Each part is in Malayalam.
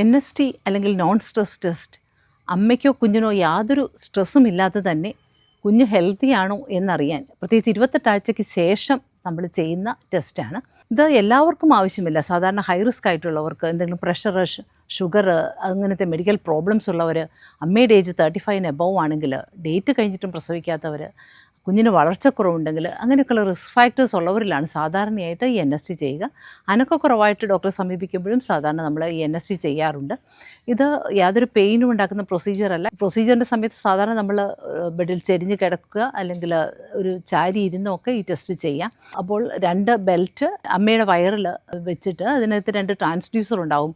എൻ എസ് ടി അല്ലെങ്കിൽ നോൺ സ്ട്രെസ് ടെസ്റ്റ് അമ്മയ്ക്കോ കുഞ്ഞിനോ യാതൊരു സ്ട്രെസ്സും ഇല്ലാതെ തന്നെ കുഞ്ഞ് ഹെൽത്തി ആണോ എന്നറിയാൻ. പ്രത്യേകിച്ച് ഇരുപത്തെട്ടാഴ്ചയ്ക്ക് ശേഷം നമ്മൾ ചെയ്യുന്ന ടെസ്റ്റാണ് ഇത് എല്ലാവർക്കും ആവശ്യമില്ല. സാധാരണ ഹൈ റിസ്ക് ആയിട്ടുള്ളവർക്ക് എന്തെങ്കിലും പ്രഷർ ഷുഗർ അങ്ങനത്തെ മെഡിക്കൽ പ്രോബ്ലംസ് ഉള്ളവർ അമ്മയുടെ ഏജ് തേർട്ടി ഫൈവിന് എബവ് ആണെങ്കിൽ ഡേറ്റ് കഴിഞ്ഞിട്ടും പ്രസവിക്കാത്തവർ കുഞ്ഞിന് വളർച്ചക്കുറവുണ്ടെങ്കിൽ അങ്ങനെയൊക്കെയുള്ള റിസ്ക് ഫാക്ടേഴ്സ് ഉള്ളവരിലാണ് സാധാരണയായിട്ട് എൻ എസ് ടി ചെയ്യുക. അനക്കക്കുറവായിട്ട് ഡോക്ടറെ സമീപിക്കുമ്പോഴും സാധാരണ നമ്മൾ എൻ എസ് ടി ചെയ്യാറുണ്ട്. ഇത് യാതൊരു പെയിനും ഉണ്ടാക്കുന്ന പ്രൊസീജിയറല്ല പ്രൊസീജിയറിന്റെ സമയത്ത് സാധാരണ നമ്മൾ ബെഡിൽ ചെരിഞ്ഞ് കിടക്കുക അല്ലെങ്കിൽ ഒരു ചാരി ഇരുന്നൊക്കെ ഈ ടെസ്റ്റ് ചെയ്യാം. അപ്പോൾ രണ്ട് ബെൽറ്റ് അമ്മയുടെ വയറിൽ വെച്ചിട്ട് അതിനകത്ത് രണ്ട് ട്രാൻസ്ഡ്യൂസർ ഉണ്ടാവും.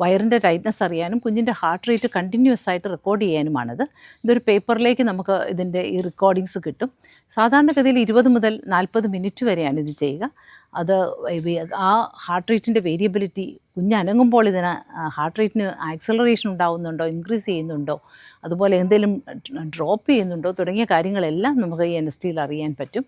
വയറിന്റെ ടൈറ്റ്നസ് അറിയാനും കുഞ്ഞിന്റെ ഹാർട്ട് റേറ്റ് കണ്ടിന്യൂസ് ആയിട്ട് റെക്കോർഡ് ചെയ്യാനുമാണത്. ഇതൊരു പേപ്പറിലേക്ക് നമുക്ക് ഇതിന്റെ ഈ റെക്കോർഡിങ്സ് കിട്ടും. സാധാരണഗതിയിൽ ഇരുപത് മുതൽ നാൽപ്പത് മിനിറ്റ് വരെയാണ് ഇത് ചെയ്യുക. അത് ആ ഹാർട്ട് റേറ്റിന്റെ വേരിയബിലിറ്റി കുഞ്ഞനങ്ങുമ്പോൾ ഇതിന് ഹാർട്ട് റേറ്റിന് ആക്സലറേഷൻ ഉണ്ടാവുന്നുണ്ടോ ഇൻക്രീസ് ചെയ്യുന്നുണ്ടോ അതുപോലെ എന്തെങ്കിലും ഡ്രോപ്പ് ചെയ്യുന്നുണ്ടോ തുടങ്ങിയ കാര്യങ്ങളെല്ലാം നമുക്ക് ഈ എൻ എസ് ടിയിൽ അറിയാൻ പറ്റും.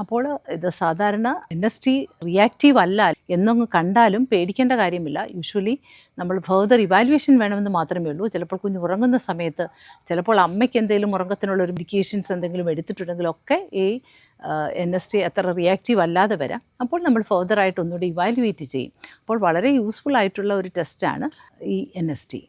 അപ്പോൾ ഇത് സാധാരണ എൻ എസ് ടി റിയാക്റ്റീവ് അല്ല എന്നൊന്ന് കണ്ടാലും പേടിക്കേണ്ട കാര്യമില്ല. യൂഷ്വലി നമ്മൾ ഫെർദർ ഇവാലുവേഷൻ വേണമെന്ന് മാത്രമേ ഉള്ളൂ. ചിലപ്പോൾ കുഞ്ഞ് ഉറങ്ങുന്ന സമയത്ത് ചിലപ്പോൾ അമ്മയ്ക്ക് എന്തെങ്കിലും ഉറങ്ങത്തിനുള്ള ഒരു മെഡിക്കേഷൻസ് എന്തെങ്കിലും എടുത്തിട്ടുണ്ടെങ്കിലൊക്കെ ഈ എൻ എസ് ടി അത്ര റിയാക്റ്റീവ് അല്ലാതെ വരാം. അപ്പോൾ നമ്മൾ ഫർദറായിട്ട് ഒന്നുകൂടി ഇവാലുവേറ്റ് ചെയ്യും. അപ്പോൾ വളരെ യൂസ്ഫുൾ ആയിട്ടുള്ള ഒരു ടെസ്റ്റാണ് ഈ എൻ എസ് ടി